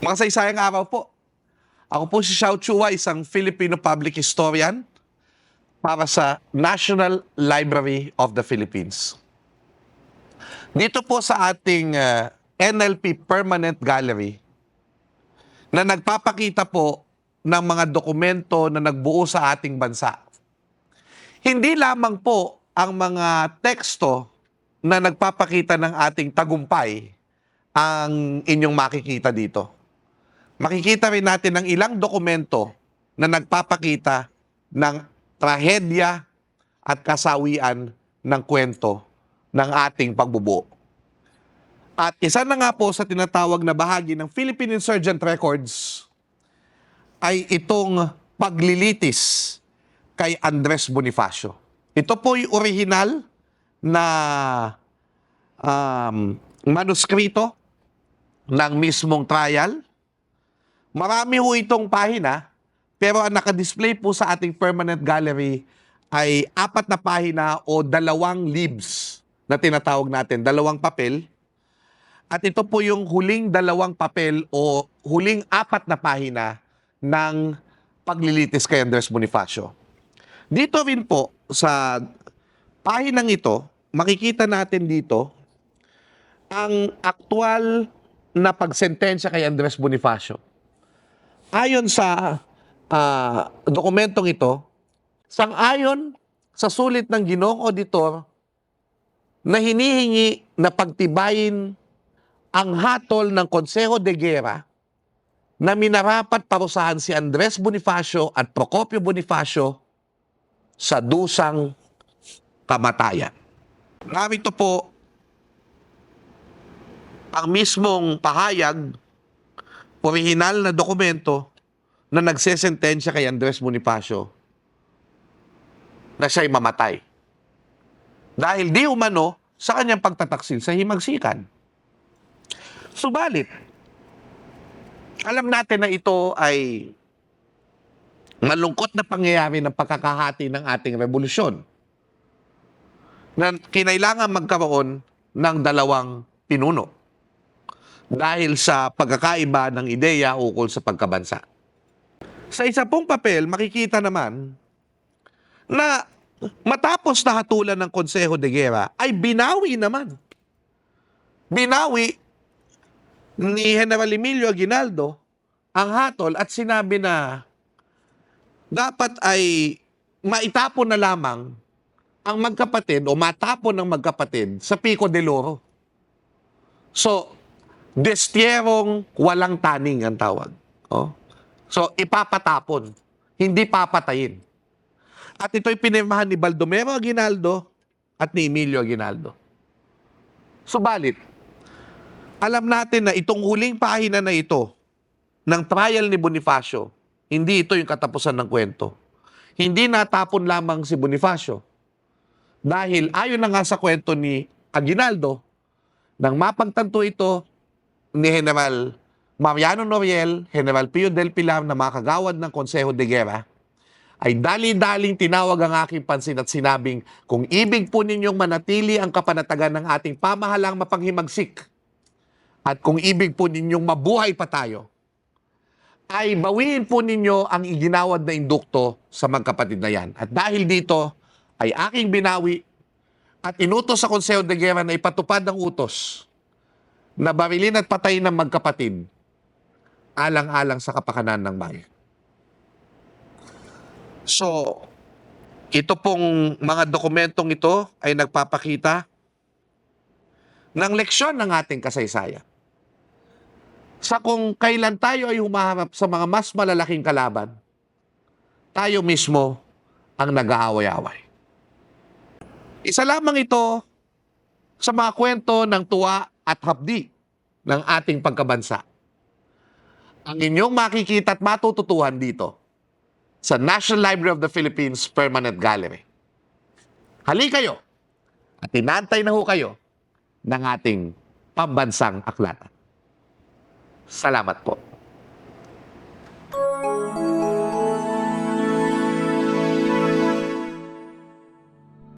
Mga saysayang araw po. Ako po si Xiao Chua, isang Filipino public historian para sa National Library of the Philippines. Dito po sa ating uh, NLP Permanent Gallery na nagpapakita po ng mga dokumento na nagbuo sa ating bansa. Hindi lamang po ang mga teksto na nagpapakita ng ating tagumpay ang inyong makikita dito. Makikita rin natin ng ilang dokumento na nagpapakita ng trahedya at kasawian ng kwento ng ating pagbubuo. At isa na nga po sa tinatawag na bahagi ng Philippine Insurgent Records ay itong paglilitis kay Andres Bonifacio. Ito po yung original na um, manuskrito ng mismong trial. Marami ho itong pahina, pero ang nakadisplay po sa ating permanent gallery ay apat na pahina o dalawang leaves na tinatawag natin, dalawang papel. At ito po yung huling dalawang papel o huling apat na pahina ng paglilitis kay Andres Bonifacio. Dito rin po sa pahinang ito, makikita natin dito ang aktual na pagsentensya kay Andres Bonifacio. Ayon sa ah, dokumentong ito, sang-ayon sa sulit ng ginong auditor na hinihingi na pagtibayin ang hatol ng Konseho de Guerra na minarapat parusahan si Andres Bonifacio at Procopio Bonifacio sa dusang kamatayan. Narito po ang mismong pahayag, orihinal na dokumento na nagsesentensya kay Andres Bonifacio na siya'y mamatay. Dahil di umano sa kanyang pagtataksil sa himagsikan. Subalit, alam natin na ito ay malungkot na pangyayari ng pagkakahati ng ating revolusyon na kinailangan magkaroon ng dalawang pinuno dahil sa pagkakaiba ng ideya ukol sa pagkabansa. Sa isa pong papel, makikita naman na matapos na hatulan ng Konseho de Guerra, ay binawi naman. Binawi ni General Emilio Aguinaldo ang hatol at sinabi na dapat ay maitapon na lamang ang magkapatid o matapon ng magkapatid sa Pico de Loro. So, destierong walang taning ang tawag. Oh. So, ipapatapon, hindi papatayin. At ito'y pinirmahan ni Baldomero Aguinaldo at ni Emilio Aguinaldo. Subalit, alam natin na itong huling pahina na ito ng trial ni Bonifacio, hindi ito yung katapusan ng kwento. Hindi natapon lamang si Bonifacio. Dahil ayon na nga sa kwento ni Aguinaldo, nang mapagtanto ito ni General Mariano Noriel, General Pio del Pilar na mga kagawad ng Konseho de Guerra, ay dali-daling tinawag ang aking pansin at sinabing, kung ibig po ninyong manatili ang kapanatagan ng ating pamahalang mapanghimagsik, at kung ibig po ninyong mabuhay pa tayo, ay bawiin po ninyo ang iginawad na indukto sa magkapatid na yan. At dahil dito, ay aking binawi at inutos sa Konseho de Guerra na ipatupad ang utos na barilin at patayin ng magkapatid alang-alang sa kapakanan ng bayan. So, ito pong mga dokumentong ito ay nagpapakita ng leksyon ng ating kasaysayan. Sa kung kailan tayo ay humaharap sa mga mas malalaking kalaban, tayo mismo ang nag-aaway-away. Isa lamang ito sa mga kwento ng tuwa at hapdi ng ating pagkabansa. Ang inyong makikita at matututuhan dito sa National Library of the Philippines Permanent Gallery. Hali kayo at inantay na ho kayo ng ating pambansang aklatan. Salamat po.